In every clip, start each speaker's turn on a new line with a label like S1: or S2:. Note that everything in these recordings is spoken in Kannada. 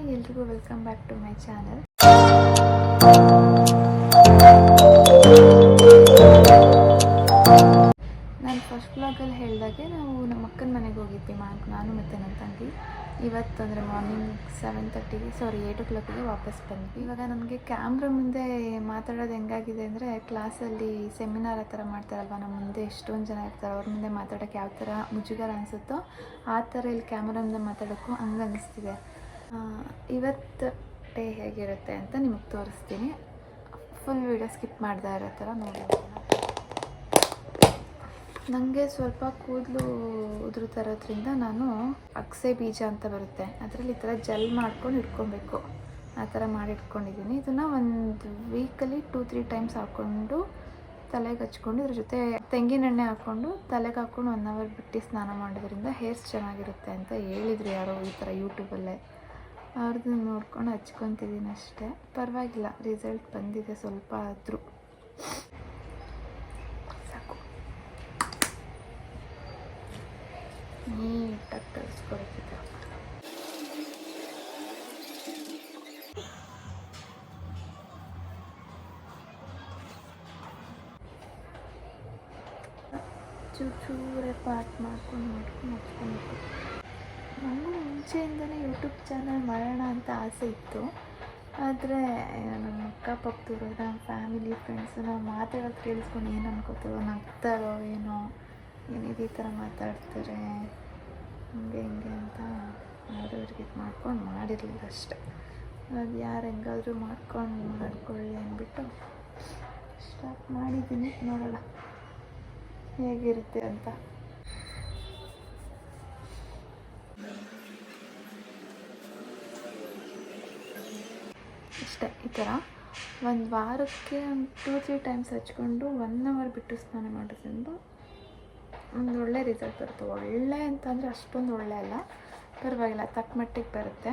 S1: ಹಾಯ್, ಎಲ್ರಿಗೂ welcome back to my channel. ನಾನು ಫಸ್ಟ್ ಬ್ಲಾಗಲ್ಲಿ ಹೇಳಿದಾಗೆ ನಾವು ನಮ್ಮ ಅಕ್ಕನ ಮನೆಗೆ ಹೋಗಿದ್ವಿ ನಾನು ಮತ್ತೆ ನನ್ನ ತಂಗಿ. ಇವತ್ತು ಅಂದರೆ ಮಾರ್ನಿಂಗ್ ಸೆವೆನ್ ತರ್ಟಿಗೆ ಸಾರಿ ಏಯ್ಟ್ ಓ ಕ್ಲಾಕಿಗೆ ವಾಪಸ್ ಬಂದ್ವಿ. ಇವಾಗ ನನಗೆ ಕ್ಯಾಮ್ರಾ ಮುಂದೆ ಮಾತಾಡೋದು ಹೆಂಗಾಗಿದೆ ಅಂದರೆ ಕ್ಲಾಸಲ್ಲಿ ಸೆಮಿನಾರ್ ಆ ಥರ ಮಾಡ್ತಾರಲ್ವ ನಮ್ಮ ಮುಂದೆ ಎಷ್ಟೊಂದು ಜನ ಇರ್ತಾರೆ, ಅವ್ರ ಮುಂದೆ ಮಾತಾಡೋಕ್ಕೆ ಯಾವ ಥರ ಮುಜುಗರ ಅನಿಸುತ್ತೋ ಆ ಥರ ಇಲ್ಲಿ ಕ್ಯಾಮ್ರಾ ಮುಂದೆ ಮಾತಾಡೋಕ್ಕೂ ಹಂಗೆ ಅನಿಸ್ತಿದೆ. ಇವತ್ತು ಡೇ ಹೇಗಿರುತ್ತೆ ಅಂತ ನಿಮಗೆ ತೋರಿಸ್ತೀನಿ. ಫುಲ್ ವೀಡಿಯೋ ಸ್ಕಿಪ್ ಮಾಡ್ತಾ ಇರೋ ಥರ ನೋಡಿ ನನಗೆ ಸ್ವಲ್ಪ ಕೂದಲು ಉದುರು ತರೋದ್ರಿಂದ ನಾನು ಅಗಸೆ ಬೀಜ ಅಂತ ಬರುತ್ತೆ. ಅದರಲ್ಲಿ ಈ ಥರ ಜೆಲ್ ಮಾಡ್ಕೊಂಡು ಇಟ್ಕೊಬೇಕು. ಆ ಥರ ಮಾಡಿ ಇಟ್ಕೊಂಡಿದ್ದೀನಿ. ಇದನ್ನು ಒಂದು ವೀಕಲ್ಲಿ ಟೂ ತ್ರೀ ಟೈಮ್ಸ್ ಹಾಕ್ಕೊಂಡು ತಲೆಗೆ ಹಚ್ಕೊಂಡು ಇದ್ರ ಜೊತೆ ತೆಂಗಿನೆಣ್ಣೆ ಹಾಕ್ಕೊಂಡು ತಲೆಗೆ ಹಾಕ್ಕೊಂಡು ಒನ್ ಅವರ್ ಬಿಟ್ಟು ಸ್ನಾನ ಮಾಡೋದ್ರಿಂದ ಹೇರ್ಸ್ ಚೆನ್ನಾಗಿರುತ್ತೆ ಅಂತ ಹೇಳಿದ್ರು ಯಾರೋ ಈ ಥರ ಯೂಟ್ಯೂಬಲ್ಲೇ ಅವ್ರದ್ದು ನೋಡ್ಕೊಂಡು ಹಚ್ಕೊತಿದ್ದೀನಿ ಅಷ್ಟೇ. ಪರವಾಗಿಲ್ಲ ರಿಸಲ್ಟ್ ಬಂದಿದೆ ಸ್ವಲ್ಪ ಆದರೂ. ಸಾಕು. ನೀಟಾಗಿ ಕಲಿಸ್ಕೊಳ್ತಿದ್ದೆ ಚೂರು ಚೂರೇ ಪಾಟ್ ಮಾಡ್ಕೊಂಡು ಮಾಡ್ಕೊಂಡು ಹಚ್ಕೊಬೇಕು ನನಗೂ ಮುಂಚೆಯಿಂದನೇ ಯೂಟ್ಯೂಬ್ ಚಾನಲ್ ಮಾಡೋಣ ಅಂತ ಆಸೆ ಇತ್ತು. ಆದರೆ ನಮ್ಮ ಅಕ್ಕ, ಪಕ್ಕದವರು, ನಮ್ಮ ಫ್ಯಾಮಿಲಿ ಫ್ರೆಂಡ್ಸು ನಾವು ಮಾತಾಡೋದು ಕೇಳಿಸ್ಕೊಂಡು ಏನು ಅನ್ಕೋತಾರೋ ನಗ್ತಾರೋ ಏನೋ ಏನಿದೆ ಈ ಥರ ಮಾತಾಡ್ತಾರೆ, ಹಂಗೆ, ಹಿಂಗೆ ಅಂತ ಅವ್ರವ್ರಿಗೆ ಇದು ಮಾಡ್ಕೊಂಡು ಮಾಡಿರಲಿಲ್ಲ ಅಷ್ಟೆ. ಅದು ಯಾರು ಹೆಂಗಾದರೂ ಮಾಡ್ಕೊಂಡು ಮಾಡ್ಕೊಳ್ಳಿ ಅಂದ್ಬಿಟ್ಟು ಸ್ಟಾರ್ಟ್ ಮಾಡಿದ್ದೀನಿ. ನೋಡೋಣ, ಹೇಗಿರುತ್ತೆ ಅಂತ. ಇಷ್ಟೇ ಈ ಥರ. ಒಂದು ವಾರಕ್ಕೆ ಒಂದು ಟೂ ತ್ರೀ ಟೈಮ್ಸ್ ಹಚ್ಕೊಂಡು ಒನ್ ಅವರ್ ಬಿಟ್ಟು ಸ್ನಾನ ಮಾಡೋದ್ರಿಂದ ಒಂದು ಒಳ್ಳೆ ರಿಸಲ್ಟ್ ಬರುತ್ತೆ. ಒಳ್ಳೆ ಅಂತಂದರೆ ಅಷ್ಟೊಂದು ಒಳ್ಳೆ ಅಲ್ಲ. ಪರವಾಗಿಲ್ಲ, ತಕ್ಕ ಮಟ್ಟಿಗೆ ಬರುತ್ತೆ.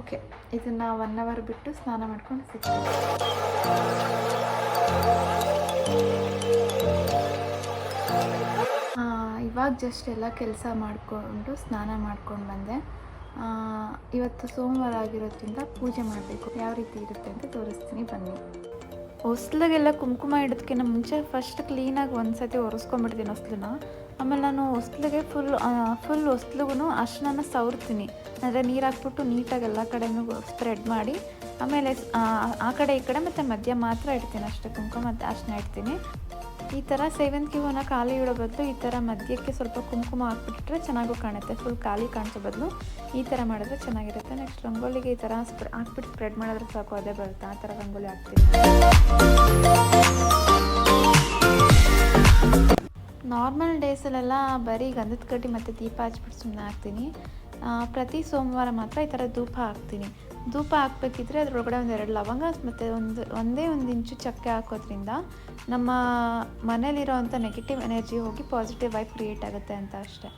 S1: ಓಕೆ ಇದನ್ನು ಒನ್ ಅವರ್ ಬಿಟ್ಟು ಸ್ನಾನ ಮಾಡ್ಕೊಂಡು ಸಿಗ್ತೀನಿ ಇವಾಗ ಜಸ್ಟ್ ಎಲ್ಲ ಕೆಲಸ ಮಾಡಿಕೊಂಡು, ಸ್ನಾನ ಮಾಡ್ಕೊಂಡು ಬಂದೆ. ಇವತ್ತು ಸೋಮವಾರ ಆಗಿರೋದ್ರಿಂದ ಪೂಜೆ ಮಾಡಬೇಕು. ಯಾವ ರೀತಿ ಇರುತ್ತೆ ಅಂತ ತೋರಿಸ್ತೀನಿ, ಬನ್ನಿ. ಹೊಸ್ಲಿಗೆಲ್ಲ ಕುಂಕುಮ ಇಡೋದಕ್ಕಿಂತ ಮುಂಚೆ ಫಸ್ಟ್ ಕ್ಲೀನಾಗಿ ಒಂದು ಸತಿ ಒರೆಸ್ಕೊಂಬಿಡ್ತೀನಿ ಹೊಸ್ಲನ್ನ. ಆಮೇಲೆ ನಾನು ಹೊಸ್ಲಿಗೆ ಫುಲ್ ಫುಲ್ ಹೊಸ್ಲಿಗೂ ಅರ್ಶನ ಸವರ್ತೀನಿ. ಅಂದರೆ ನೀರು ಹಾಕ್ಬಿಟ್ಟು ನೀಟಾಗಿ ಎಲ್ಲ ಕಡೆನೂ ಸ್ಪ್ರೆಡ್ ಮಾಡಿ, ಆಮೇಲೆ ಆ ಕಡೆ ಈ ಕಡೆ ಮತ್ತು ಮಧ್ಯ ಮಾತ್ರ ಇಡ್ತೀನಿ ಅಷ್ಟೇ. ಕುಂಕುಮ ಮತ್ತು ಅರ್ಶನ ಇಡ್ತೀನಿ. ಈ ಥರ ಸೇವಂತಿಗೆ ಹೂವನ್ನ ಖಾಲಿ ಇಡೋ ಬದಲು ಈ ಥರ ಮಧ್ಯಕ್ಕೆ ಸ್ವಲ್ಪ ಕುಂಕುಮ ಹಾಕ್ಬಿಟ್ರೆ ಚೆನ್ನಾಗೂ ಕಾಣುತ್ತೆ. ಫುಲ್ ಖಾಲಿ ಕಾಣಿಸೋ ಬದಲು ಈ ಥರ ಮಾಡಿದ್ರೆ ಚೆನ್ನಾಗಿರುತ್ತೆ. ನೆಕ್ಸ್ಟ್ ರಂಗೋಲಿಗೆ ಈ ಥರ ಸ್ಪ್ರೆ ಹಾಕ್ಬಿಟ್ಟು ಸ್ಪ್ರೆಡ್ ಮಾಡಿದ್ರೆ ಸಾಕು, ಅದೇ ಬರುತ್ತೆ. ಆ ಥರ ರಂಗೋಲಿ ಹಾಕ್ತೀನಿ ನಾರ್ಮಲ್ ಡೇಸಲ್ಲೆಲ್ಲ ಬರೀ ಗಂಧದ ಕಡ್ಡಿ ಮತ್ತು ದೀಪ ಹಚ್ಬಿಟ್ಟು ಸುಮ್ಮನೆ ಹಾಕ್ತೀನಿ. ಪ್ರತಿ ಸೋಮವಾರ ಮಾತ್ರ ಈ ಥರ ಧೂಪ ಹಾಕ್ತೀನಿ. ಧೂಪ ಹಾಕ್ಬೇಕಿದ್ರೆ ಅದರೊಳಗಡೆ ಒಂದು ಎರಡು ಲವಂಗ, ಮತ್ತು ಒಂದು, ಒಂದೇ ಒಂದು ಇಂಚು ಚಕ್ಕೆ ಹಾಕೋದ್ರಿಂದ ನಮ್ಮ ಮನೇಲಿರೋವಂಥ ನೆಗೆಟಿವ್ ಎನರ್ಜಿ ಹೋಗಿ ಪಾಸಿಟಿವ್ ವೈಬ್ ಕ್ರಿಯೇಟ್ ಆಗುತ್ತೆ ಅಂತ ಅಷ್ಟೆ.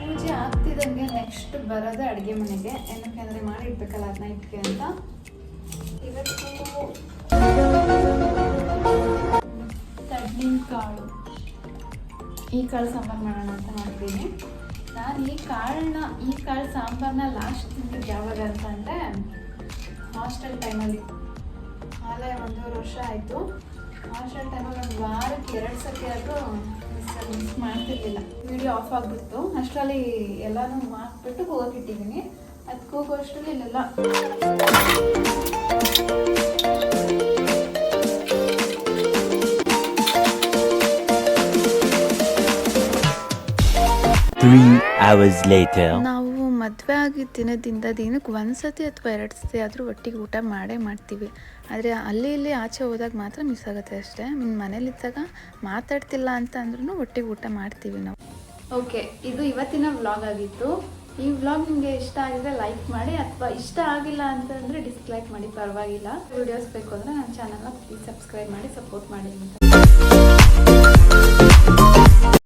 S1: ಪೂಜೆ ಆಗ್ತಿದ್ದಂಗೆ ನೆಕ್ಸ್ಟ್ ಬರೋದೇ ಅಡುಗೆ ಮನೆಗೆ. ಏನಕ್ಕೆ ಅಂದರೆ ಮಾಡಿಡ್ಬೇಕಲ್ಲ ಅದನ್ನ ಇಟ್ಕೆ ಅಂತ. ಇವತ್ತು ಕಡ್ಲಿನ ಕಾಳು. ಈ ಕಾಳು ಸಾಂಬಾರು ಮಾಡೋಣ ಅಂತ ಮಾಡಿದ್ದೀನಿ ನಾನು ಈ ಕಾಳನ್ನ, ಈ ಕಾಳು ಸಾಂಬಾರನ್ನ ಲಾಸ್ಟ್ ತಿಂದಿದ್ದು ಯಾವಾಗ ಅಂತ ಅಂದರೆ ಹಾಸ್ಟೆಲ್ ಟೈಮಲ್ಲಿ ಆಲೇ ಒಂದೂವರೆ ವರ್ಷ ಆಯಿತು. ಹಾಸ್ಟೆಲ್ ಟೈಮಲ್ಲಿ ಒಂದು ವಾರಕ್ಕೆ ಎರಡು ಸತಿ ಆದರೂ ಮಿಸ್ ಮಾಡ್ತಿರ್ಲಿಲ್ಲ. ವಿಡಿಯೋ ಆಫ್ ಆಗಿಬಿಡ್ತು. ಅಷ್ಟರಲ್ಲಿ ಎಲ್ಲನೂ ಹಾಕ್ಬಿಟ್ಟು ಕೂಗಕ್ಕೆ ಇಟ್ಟಿದ್ದೀನಿ ಅದು ಅಷ್ಟರಲ್ಲಿ ಇಲ್ಲೆಲ್ಲ. ನಾವು ಮದುವೆ ಆಗಿದ್ದ ದಿನದಿಂದ ದಿನಕ್ಕೆ ಒಂದು ಸತಿ ಅಥವಾ ಎರಡು ಸತಿ ಆದರೂ ಒಟ್ಟಿಗೆ ಊಟ ಮಾಡೇ ಮಾಡ್ತೀವಿ. ಆದರೆ ಅಲ್ಲಿ ಇಲ್ಲಿ ಆಚೆ ಹೋದಾಗ ಮಾತ್ರ ಮಿಸ್ ಆಗುತ್ತೆ ಅಷ್ಟೇ. ನಿಮ್ಮ ಮನೇಲಿದ್ದಾಗ ಮಾತಾಡ್ತಿಲ್ಲ ಅಂತ ಅಂದ್ರೂ ಒಟ್ಟಿಗೆ ಊಟ ಮಾಡ್ತೀವಿ ನಾವು. ಓಕೆ ಇದು ಇವತ್ತಿನ ವ್ಲಾಗ್ ಆಗಿತ್ತು. ಈ ವ್ಲಾಗ್ ನಿಮಗೆ ಇಷ್ಟ ಆಗಿದ್ರೆ ಲೈಕ್ ಮಾಡಿ ಅಥವಾ ಇಷ್ಟ ಆಗಿಲ್ಲ ಅಂತಂದರೆ ಡಿಸ್ಲೈಕ್ ಮಾಡಿ ಪರವಾಗಿಲ್ಲ. ವಿಡಿಯೋಸ್ ಬೇಕು ಅಂದರೆ ನನ್ನ ಚಾನಲ್ನ ಪ್ಲೀಸ್ ಸಬ್ಸ್ಕ್ರೈಬ್ ಮಾಡಿ ಸಪೋರ್ಟ್ ಮಾಡಿ ಅಂತ.